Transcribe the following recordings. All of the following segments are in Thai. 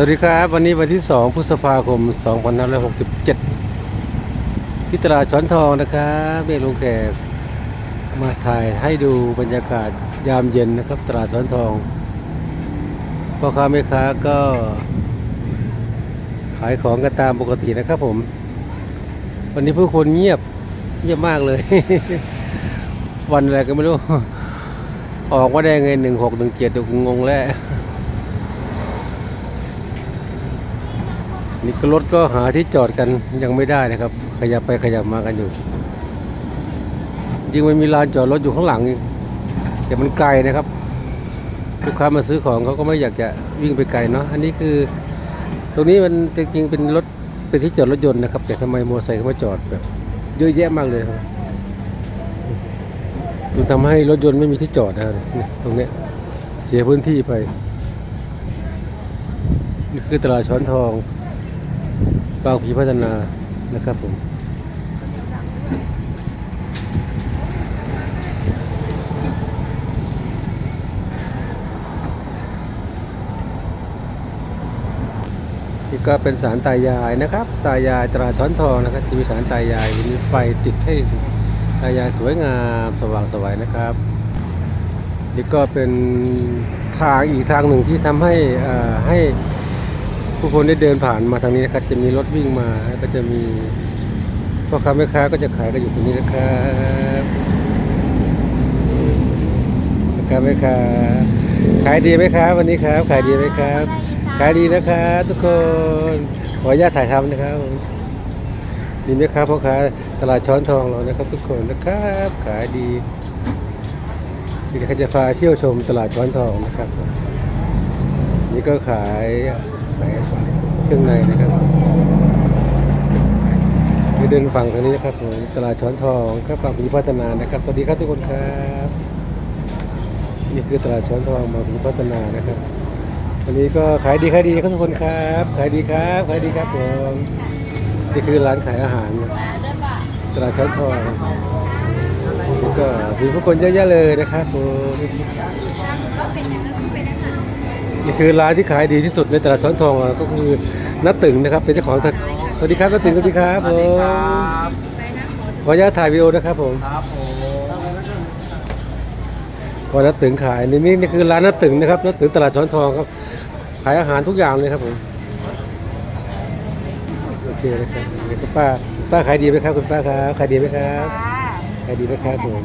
วัสดีครับ วันนี้วันที่ 2 พฤษภาคม 2567 ที่ตลาดช้อนทองนะครับเมลุงแขกมาถ่ายให้ดูบรรยากาศยามเย็นนะครับ ตลาดช้อนทองพ่อค้าแม่ค้าก็ ขายของกันตามปกตินะครับผม วันนี้ผู้คนเงียบเงียบมากเลย วันอะไรก็ไม่รู้ ออกว่าได้ไงหนึ่งหกหนึ่งเจ็ดดูงงแล้ว นี่ก็รถก็หาที่จอดกันยังไม่ได้นะครับ ขยับไปขยับมากันอยู่ จริงมันมีลานจอดรถอยู่ข้างหลังอีกแต่มันไกลนะครับลูกค้ามาซื้อของเขาก็ไม่อยากจะวิ่งไปไกลเนาะอันนี้คือ ตรงนี้มันจริงๆเป็นรถเป็นที่จอดรถยนต์นะครับ แต่ทำไมมอเตอร์ไซค์เขามาจอดแบบเยอะแยะมากเลยครับมันทำให้รถยนต์ไม่มีที่จอดนะครับตรงเนี้ยเสียพื้นที่ไปนี่คือตลาดช้อนทองางผีพัฒนานะครับผมนี่ก็เป็นสารตายายนะครับ ตายายตราช้อนทองนะครับจะมีสารตายายมีไฟติดให้ตายายสวยงามสว่างสวยนะครับนี่ก็เป็นทางอีกทางหนึ่งที่ทำให้อ่าให้ ผู้คนได้เดินผ่านมาทางนี้นะครับ จะมีรถวิ่งมาแล้วก็จะมีพ่อค้าแม่ค้าก็จะขายกันอยู่ตรงนี้นะครับพ่อค้าแม่ค้าขายดีไหมครับ วันนี้ครับ ขายดีไหมครับ ขายดีนะครับทุกคนขออนุญาตถ่ายทำนะครับดีไหมครับพ่อค้าตลาดช้อนทองเรานะครับ ทุกคนนะครับ ขายดีเดี๋ยวจะพาเที่ยวชมตลาดช้อนทองนะครับ นี่ก็ขาย เครื่องในนะครับไปเดินฝั่งทางนี้นะครับผมตลาดช้อนทองครับฝั่งภูพัฒนานะครับ สวัสดีครับทุกคนครับ นี่คือตลาดช้อนทองบางภูพัฒนานะครับวันนี้ก็ขายดีขายดีครับทุกคนครับ ขายดีครับขายดีครับผมนี่คือร้านขายอาหารตลาดช้อนทองก็มีผู้คนเยอะแยะเลยนะครับผม นี่คือร้านที่ขายดีที่สุดในตลาดช้อนทองอะก็คือนัดตึงนะครับ เป็นเจ้าของตลาดสวัสดีครับนัดตึงสวัสดีครับผมขออนุญาตถ่ายวิดีโอนะครับผมครับผมพอนัดตึงขายนี่นี่นี่คือร้านนัดตึงนะครับนัดตึงตลาดช้อนทองครับ ขายอาหารทุกอย่างเลยครับผมโอเคนะครับนี่คุณป้าป้าขายดีไหมครับคุณป้าครับขายดีไหมครับขายดีไหมครับผม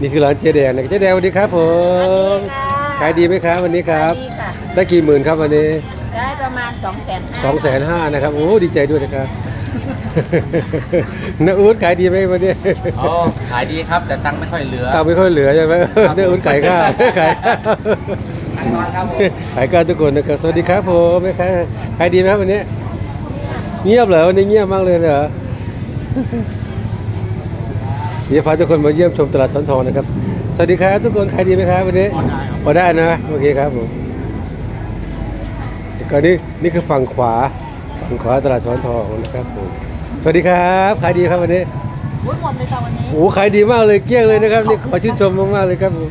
นี่คือร้านเจ๊แดงนะเจ๊แดงสวัสดีครับผม ขายดีไหมครับวันนี้ครับดีค่ะได้กี่หมื่นครับวันนี้ได้ประมาณ2องแสนสองแสนห้านะครับ โอ้ดีใจด้วยนะครับน้าอู๊ดขายดีไหมวันนี้อ๋อขายดีครับแต่ตังค์ไม่ค่อยเหลือตังค์ไม่ค่อยเหลือใช่ไหมน้าอู๊ดขายข้าวขายข้าวตังค์น้อยครับผมขายการทุกคนนะครับ สวัสดีครับผมแม่ค้าขายดีไหมครับวันนี้ เงียบเหรอวันนี้เงียบมากเลยเหรอเดี๋ยวพาทุกคนมาเยี่ยมชมตลาดช้อนทองนะครับ สวัสดีครับทุกคนขายดีไหมครับวันนี้พอได้นะโอเคครับผมก็นี่นี่คือฝั่งขวาฝั่งขวาตลาดช้อนทองนะครับผมสวัสดีครับขายดีครับวันนี้วุ้นหมดเลยจ้ะวันนี้โอ้ขายดีมากเลยเกลี้ยงเลยนะครับนี่ขอชื่นชมมากๆเลยครับผม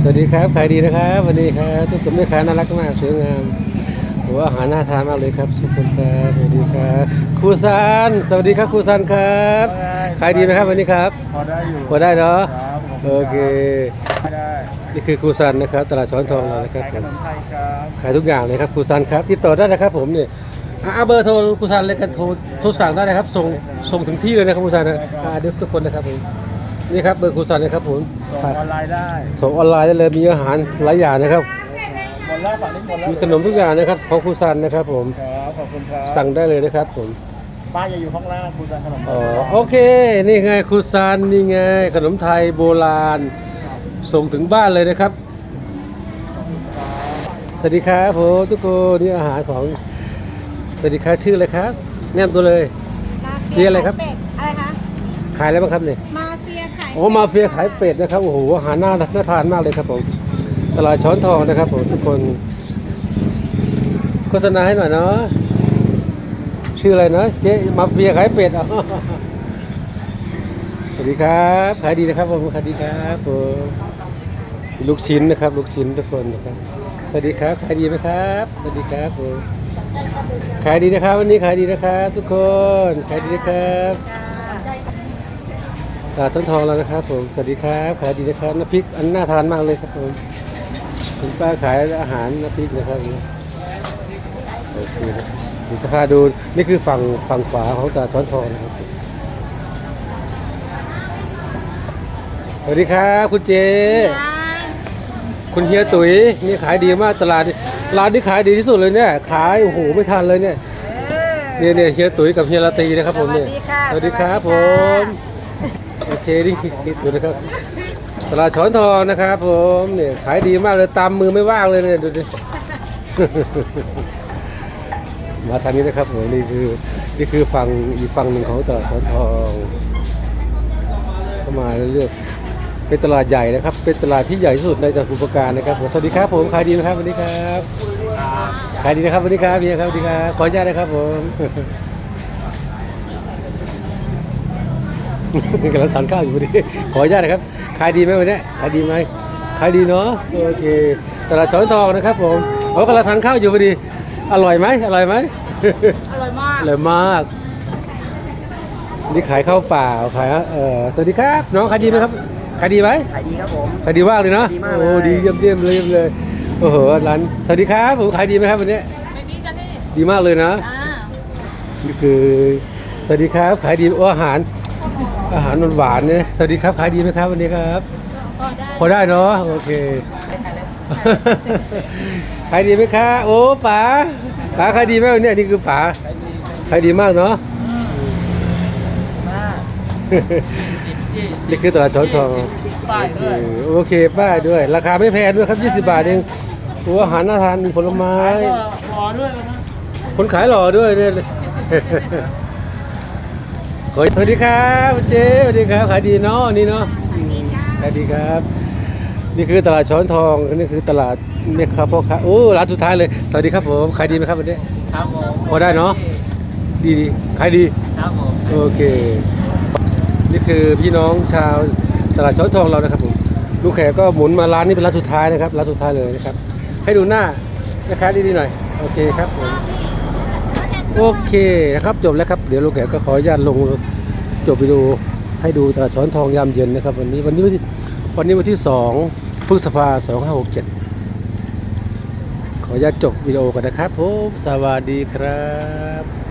สวัสดีครับขายดีนะครับวันนี้ครับทุกคนแม่ค้าน่ารักมากสวยงาม โอ้อาหารน่าทานมากเลยครับทุกคนครับสวัสดีครับครูซันสวัสดีครับครูซันครับขายดีไหมครับวันนี้ครับพอได้อยู่พอได้เนาะครับผมโอเคได้นี่คือครูซันนะครับตลาดช้อนทองเรานะครับขายผขมนมไทยครับขายทุกอย่างเลยครับครูซันครับติดต่อได้นะครับผมเนี่ยอะเอาเบอร์โทรครูซันเลยกันโทรโทรสั่งได้นะครับส่งส่งถึงที่เลยนะครับครูซันนะอ่าเดี๋ยวทุกคนนะครับผมนี่ครับเบอร์ครูซันนะครับผมส่งออนไลน์ได้ส่งออนไลน์ได้เลยมีอาหารหลายอย่างนะครับหม ดแล้วฝั่งนี้หมดแล้วมีขนมทุกอย่างนะครับของครูซันนะครับผมครับขอบคุณครับสั่งได้เลยนะครับผมป้าอย่าอยู่ข้างล่างครูจันขนมอ๋อโอเค นี่ไงครูซันนี่ไง ขนมไทยโบราณ ส่งถึงบ้านเลยนะครับสวัสดีครับผมทุกคนนี่อาหารของสวัสดีครับชื่ออะไรครับแนะนำตัวเลยเจ๊อะไรครับเป็ดอะไรคะขายอะไรบ้างครับเนี่ยมาเฟียไข่โอ้มาเฟียขายเป็ดนะครับโอ้โหอาหารน่าน่าทานมากเลยครับผม ตลาดช้อนทองนะครับผมทุกคนโฆษณาให้หน่อยเนาะชื่ออะไรนะเจ๊มาเฟียขายเป็ดอะสวัสดีครับขายดีนะครับผมขายดีครับผมลูกชิ้นนะครับ ลูกชิ้นทุกคนนะครับสวัสดีครับขายดีไหมครับสวัสดีครับผมขายดีนะครับ วันนี้ขายดีนะครับ ทุกคนขายดีนะครับตลาดต้นทองแล้วนะครับผมสวัสดีครับขายดีนะครับน้ำพริกอันน่าทานมากเลยครับผม คุณป้าขายอาหารน้ำพริกนะครับโอเคครับเดี๋ยวจะพาดูนี่คือฝั่งฝั่งขวาของตลาดช้อนทองนะครับสวัสดีครับคุณเจ คุณเฮียตุ๋ยนี่ขายดีมากตลาดนี้ร้านนี้ขายดีที่สุดเลยเนี่ยขายโอ้โหไม่ทันเลยเนี่ยเนี่ยเนี่ยเฮียตุ๋ยกับเฮียลาตรีนะครับผมเนี่ยสวัสดีครับผมโอเคนี่นี่ดูนะครับ ตลาดช้อนทองนะครับผมเนี่ยขายดีมากเลยตามมือไม่ว่างเลยเนี่ยดูดิ มาทางนี้นะครับผมนี่คือนี่คือฝั่งอีกฝั่งหนึ่งของตลาดช้อนทองเข้ามาเรื่อยๆเป็นตลาดใหญ่นะครับ เป็นตลาดที่ใหญ่ที่สุดในจังหวัดสุพรปราการนะครับผมสวัสดีครับผมขายดีไหมครับวัสดีครับขายดีนะครับวัสดีครับพี่ครับสวัสดีครับขออนุญาตนะครับผม กำลังทานข้าวอยู่พอดี ขออนุญาตนะครับ ขายดีไหมวันนี้ ขายดีไหม ขายดีเนาะ โอเค ตลาดช้อนทองนะครับผมเขากำลังทานข้าวอยู่พอดี อร่อยไหมอร่อยไหมอร่อยมาก อร่อยมาก นี่ขายข้าวเปล่า ขาย เอ่อ สวัสดีครับ น้องขายดีไหมครับ ขายดีไหมขายดีครับผม ขายดีมากเลยเนาะดีมากเลยโอ้ ดีเยี่ยมเยี่ยมเลยเยี่ยมเลย โอ้โห ร้าน สวัสดีครับ ผมขายดีไหมครับวันนี้ไม่ดีจ้ะพี่ ดีมากเลยนะอ่านี่คือ สวัสดีครับ ขายดีโอ้อาหาร อาหารหวานๆเนี่ยสวัสดีครับขายดีไหมครับวันนี้ครับก็ได้พอได้เนาะโอเคขายดีไหมครับโอ้ป๋าป๋าขายดีไหมวันนี้นี่คือป๋าขายดีมากเนาะนี่คือตลาดช้อนทองป้ายด้วยโอเคป้ายด้วย ราคาไม่แพงด้วยครับ 20 บาทเองโอ้อาหารน่าทานมีผลไม้รอด้วยนะคนขายหล่อด้วยเนี่ย ขอสวัสดีครับเจ๊สวัสดีครับขายดีเนาะนี่เนาะอืมขายดีครับ นี่คือตลาดช้อนทองนี่คือตลาดเมฆครับพ่อค้าโอ้ร้านสุดท้ายเลยสวัสดีครับผมขายดีไหมครับวันนี้ครับผมพอได้เนาะดีดีขายดีครับผมโอเค นี่คือพี่น้องชาวตลาดช้อนทองเรานะครับผมลูกแขกก็หมุนมาร้านนี้เป็นร้านสุดท้ายนะครับร้านสุดท้ายเลยนะครับ ให้ดูหน้าแม่ค้าดีๆหน่อย โอเคครับผม โอเคนะครับจบแล้วครับเดี๋ยวลูกแขกก็ขออนุญาตลงจบวิดีโอให้ดูตลาดช้อนทองยามเย็นนะครับ วันนี้วันนี้วันที่วันนี้วันที่สองพฤษภาสองห้าหกเจ็ดขออนุญาตจบวิดีโอก่อนนะครับผมสวัสดีครับ